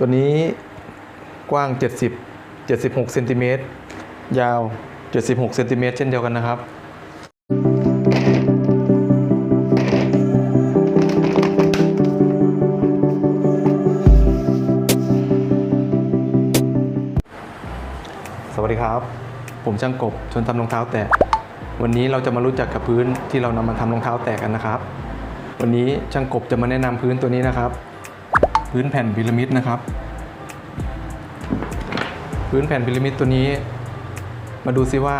ตัวนี้กว้าง 70 76เซนติเมตรยาว 76เซนติเมตรเช่นเดียวกันนะครับสวัสดีครับ ผมช่างกบชนทำรองเท้าแตะวันนี้เราจะมารู้จักกับพื้นที่เรานำมาทำรองเท้าแตะกันนะครับ วันนี้ช่างกบจะมาแนะนำพื้นตัวนี้นะครับ พื้นแผ่นพีระมิดนะครับ พื้นแผ่นพีระมิดตัวนี้ มาดูซิว่า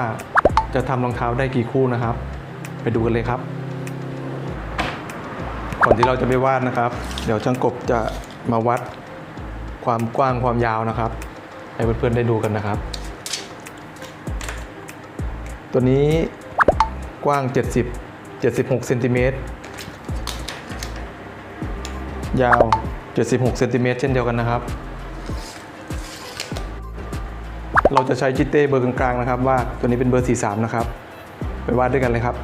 จะทำรองเท้าได้กี่คู่นะครับ ไปดูกันเลยครับ ก่อนที่เราจะไปวาดนะครับ เดี๋ยวช่างกบจะมาวัดความกว้างความยาวนะครับ ให้เพื่อนๆได้ดูกันนะครับ ตัวนี้กว้าง 70 76เซนติเมตรยาว 76เซนติเมตรเช่นเดียวกันนะครับ เราจะใช้จิตเต้เบอร์กลางๆนะครับวาดตัวนี้เป็นเบอร์ 43 นะครับ ไปวาดด้วยกันเลยครับ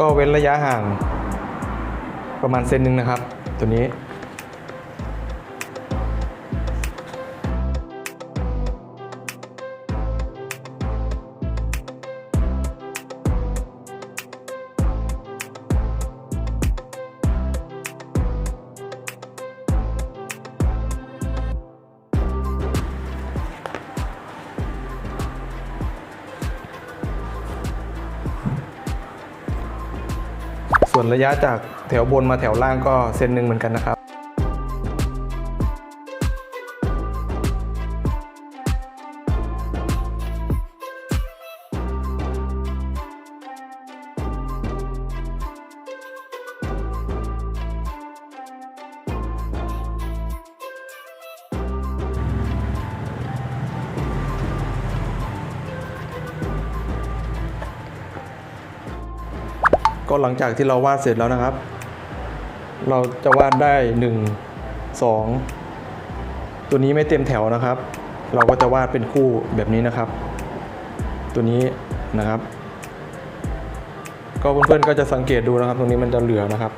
ก็เว้นระยะห่างประมาณเซนหนึ่งนะครับ ตัวนี้ ส่วนระยะจากแถวบนมาแถวล่างก็เซนหนึ่งเหมือนกันนะครับ ก็หลังจากที่เราวาดเสร็จแล้วนะครับ เราจะวาดได้ 1 2 ตัวนี้ไม่เต็มแถวนะครับ เราก็จะวาดเป็นคู่แบบนี้นะครับ ตัวนี้นะครับ ก็เพื่อนๆก็จะสังเกตดูนะครับ ตรงนี้มันจะเหลือนะครับ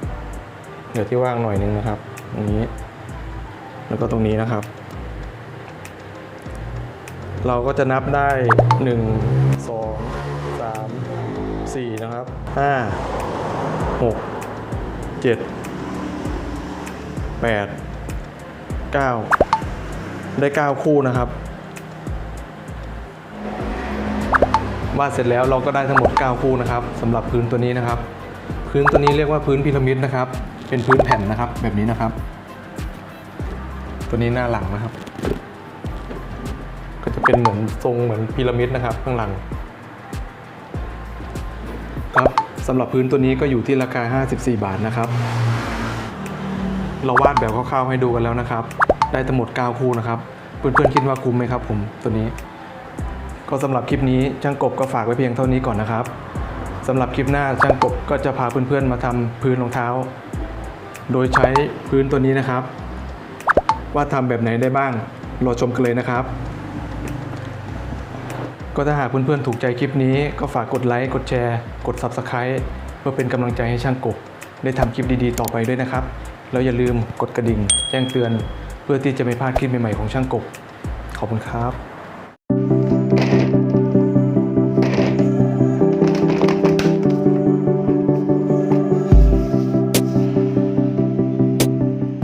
เหลือที่ว่างหน่อยนึงนะครับตรงนี้ แล้วก็ตรงนี้นะครับ เราก็จะนับได้ 1 2 3 4 นะครับ 5 6 7 8 9ได้9คู่นะครับวาดเสร็จแล้วเราก็ได้ทั้งหมด 9 คู่นะครับสำหรับพื้นตัวนี้นะครับ พื้นตัวนี้เรียกว่าพื้นพีระมิดนะครับ เป็นพื้นแผ่นนะครับ แบบนี้นะครับ ตัวนี้หน้าหลังนะครับ ก็จะเป็นเหมือนทรงเหมือนพีระมิดนะครับ ข้างหลัง สำหรับพื้นตัวนี้ก็อยู่ที่ราคา 54 บาทนะครับ เราวาดแบบคร่าวๆให้ดูกันแล้วนะครับ ได้ทั้งหมด 9 คู่นะครับ เพื่อนๆคิดว่าคุ้มไหมครับผมตัวนี้ ก็สำหรับคลิปนี้ช่างกบก็ฝากไว้เพียงเท่านี้ก่อนนะครับสำหรับคลิปหน้าช่างกบก็จะพาเพื่อนๆมาทำพื้นรองเท้า โดยใช้พื้นตัวนี้นะครับ ว่าทำแบบไหนได้บ้างรอชมกันเลยนะครับ ก็ถ้าหากเพื่อนๆถูกใจคลิปนี้ก็ฝากกดไลค์กดแชร์กด Subscribe เพื่อเป็นกำลังใจให้ช่างกบ ได้ทำคลิปดีๆต่อไปด้วยนะครับ แล้วอย่าลืมกดกระดิ่ง แจ้งเตือน เพื่อที่จะไม่พลาดคลิปใหม่ๆของช่างกบ ขอบคุณครับ